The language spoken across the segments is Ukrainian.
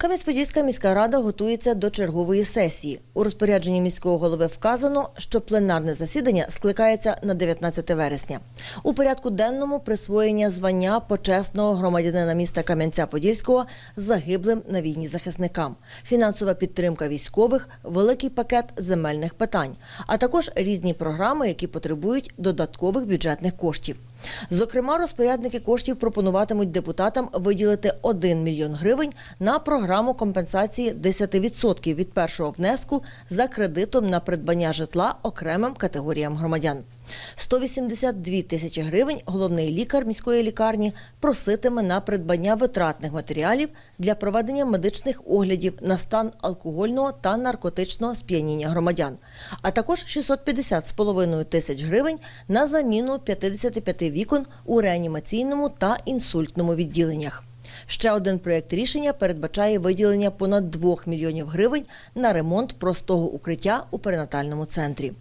Кам'янець-Подільська міська рада готується до чергової сесії. У розпорядженні міського голови вказано, що пленарне засідання скликається на 19 вересня. У порядку денному присвоєння звання почесного громадянина міста Кам'янця-Подільського загиблим на війні захисникам, фінансова підтримка військових, великий пакет земельних питань, а також різні програми, які потребують додаткових бюджетних коштів. Зокрема, розпорядники коштів пропонуватимуть депутатам виділити 1 мільйон гривень на програму компенсації 10% від першого внеску за кредитом на придбання житла окремим категоріям громадян. 182 тисячі гривень головний лікар міської лікарні проситиме на придбання витратних матеріалів для проведення медичних оглядів на стан алкогольного та наркотичного сп'яніння громадян, а також 650,5 тисяч гривень на заміну 55 вікон у реанімаційному та інсультному відділеннях. Ще один проєкт рішення передбачає виділення понад 2 мільйонів гривень на ремонт простого укриття у перинатальному центрі.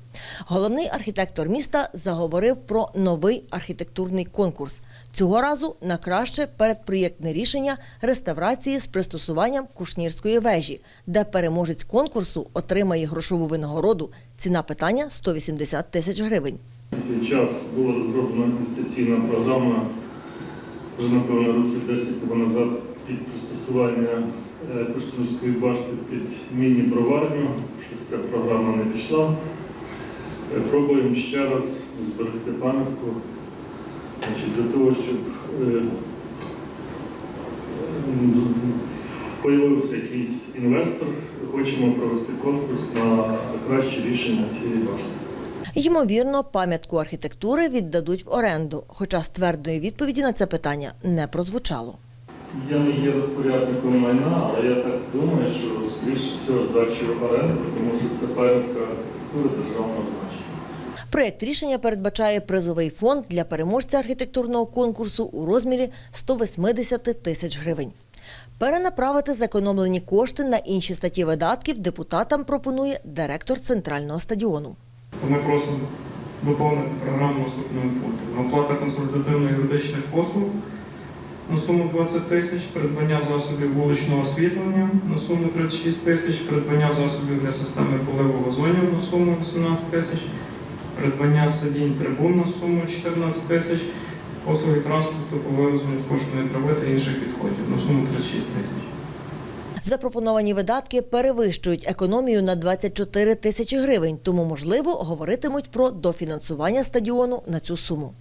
Головний архітектор міста заговорив про новий архітектурний конкурс. Цього разу на краще передпроєктне рішення реставрації з пристосуванням Кушнірської вежі, де переможець конкурсу отримає грошову винагороду. Ціна питання 180 тисяч гривень. Свій час була розроблена інвестиційна програма, вже напевно років 10 тому назад під пристосування е, Куштурської башти під міні-броварню. Щось ця програма не пішла. Е, Пробуємо ще раз зберегти пам'ятку для того, щоб е, появився якийсь інвестор, хочемо провести конкурс на краще рішення цієї башти. Ймовірно, пам'ятку архітектури віддадуть в оренду, хоча ствердної відповіді на це питання не прозвучало. Я не є розпорядником майна, але я так думаю, що скоріше всього здачі оренду, тому що це пам'ятка архітектури державного значення. Проєкт рішення передбачає призовий фонд для переможця архітектурного конкурсу у розмірі 180 тисяч гривень. Перенаправити зекономлені кошти на інші статті видатків депутатам пропонує директор центрального стадіону. То ми просимо доповнити програму наступними пунктами. Оплата консультативно-юридичних послуг на суму 20 тисяч, придбання засобів вуличного освітлення на суму 36 тисяч, придбання засобів для системи поливу газонів на суму 18 тисяч, придбання сидінь трибун на суму 14 тисяч, послуги транспорту по вивезенню скошеної трави та інших відходів на суму 36 тисяч. Запропоновані видатки перевищують економію на 24 тисячі гривень, тому, можливо, говоритимуть про дофінансування стадіону на цю суму.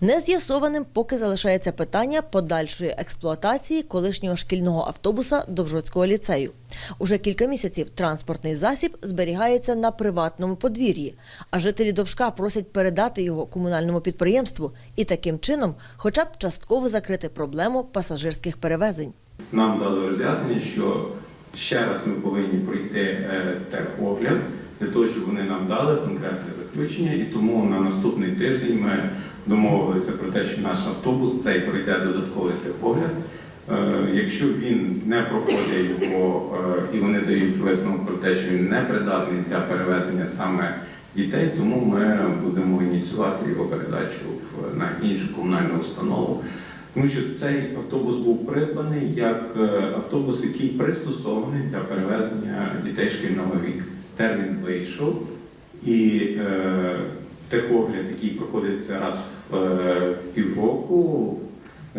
Нез'ясованим поки залишається питання подальшої експлуатації колишнього шкільного автобуса Довжоцького ліцею. Уже кілька місяців транспортний засіб зберігається на приватному подвір'ї, а жителі Довжка просять передати його комунальному підприємству і таким чином хоча б частково закрити проблему пасажирських перевезень. Нам дали роз'яснення, що ще раз ми повинні пройти е, техогляд для того, щоб вони нам дали конкретне заключення, і тому на наступний тиждень ми домовилися про те, що наш автобус цей пройде додатковий техогляд. Е, Якщо він не проходить його е, і вони дають висновок про те, що він не придатний для перевезення саме дітей, тому ми будемо ініціювати його передачу на іншу комунальну установу. Тому що цей автобус був придбаний як е, автобус, який пристосований для перевезення дітей шкільного віку. Термін вийшов, і е, техогляд, який проходиться раз в е, півроку,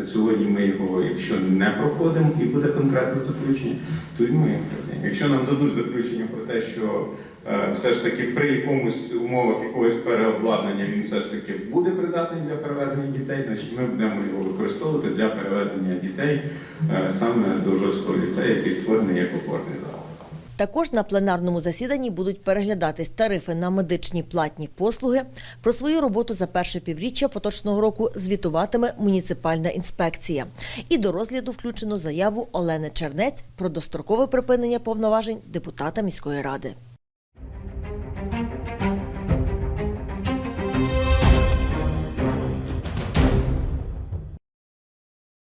сьогодні ми його, якщо не проходимо і буде конкретне заключення, то й ми його продаємо. Якщо нам дадуть заключення про те, що е, все ж таки при якомусь умовах якогось переобладнання він все ж таки буде придатний для перевезення дітей, значить ми будемо його використовувати для перевезення дітей е, саме до Жорського ліцею, який створений як опорний зал. Також на пленарному засіданні будуть переглядатись тарифи на медичні платні послуги. Про свою роботу за перше півріччя поточного року звітуватиме муніципальна інспекція. І до розгляду включено заяву Олени Чернець про дострокове припинення повноважень депутата міської ради.